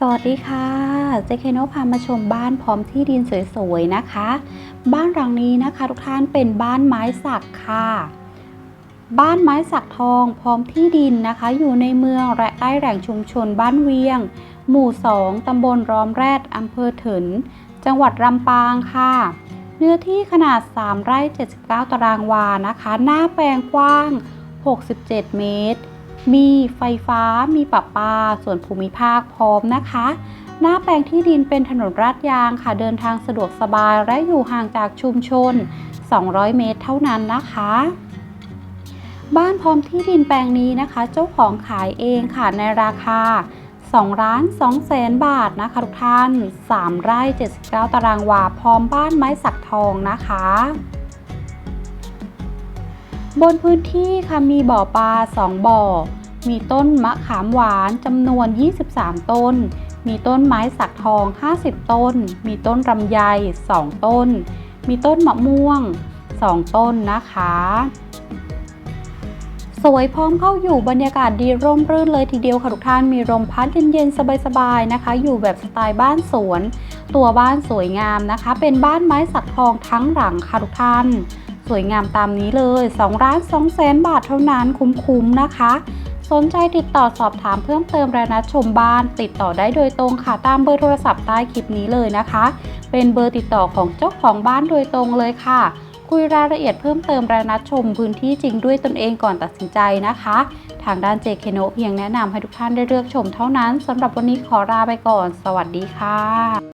สวัสดีค่ะเจเคโนพามาชมบ้านพร้อมที่ดินสวยๆนะคะ บ้านหลังนี้นะคะ ทุกท่านเป็นบ้านไม้สักค่ะ บ้านไม้สักทองพร้อมที่ดินนะคะ อยู่ในเมืองและใกล้แหล่งชุมชนบ้านเวียง หมู่ 2 ตำบลร้อมแรดอำเภอเถิน จังหวัดลำปางค่ะ เนื้อที่ขนาด 3 ไร่ 79 ตารางวานะคะ หน้าแปลงกว้าง 67 เมตร มีไฟฟ้ามีประปา ส่วนภูมิภาคพร้อมนะคะ หน้าแปลงที่ดินเป็นถนนลาดยางค่ะ เดินทางสะดวกสบายและอยู่ห่างจากชุมชน 200 เมตรเท่านั้นนะคะบ้านพร้อมที่ดินแปลงนี้นะคะ เจ้าของขายเองค่ะในราคา2ล้าน2แสนบาทนะคะทุกท่าน 3 ไร่ 79 ตารางวา พร้อมบ้านไม้สักทองนะคะ บนพื้นที่ค่ะมีบ่อปลา 2 บ่อ มีต้นมะขามหวานจำนวน 23 ต้น มีต้นไม้สักทอง 50 ต้น มีต้นลำไย 2 ต้น มีต้นมะม่วง 2 ต้นนะคะ สวยพร้อมเข้าอยู่บรรยากาศดีร่มรื่นเลยทีเดียวค่ะทุกท่าน มีลมพัดเย็นๆ สบายๆ นะคะ อยู่แบบสไตล์บ้านสวน ตัวบ้านสวยงามนะคะ เป็นบ้านไม้สักทองทั้งหลังค่ะทุกท่านสวยงามตามนี้เลย2ล้าน2แสนบาทเท่านั้นคุ้มๆนะคะ สนใจติดต่อสอบถามเพิ่มเติมและนัดชมบ้าน ติดต่อได้โดยตรงค่ะตามเบอร์โทรศัพท์ใต้คลิปนี้เลยนะคะ เป็นเบอร์ติดต่อของเจ้าของบ้านโดยตรงเลยค่ะ คุยรายละเอียดเพิ่มเติมและนัดชมพื้นที่จริงด้วยตนเองก่อนตัดสินใจนะคะ ทางด้านเจเคโนเพียงแนะนำให้ทุกท่านได้เลือกชมเท่านั้นสำหรับวันนี้ขอลาไปก่อน สวัสดีค่ะ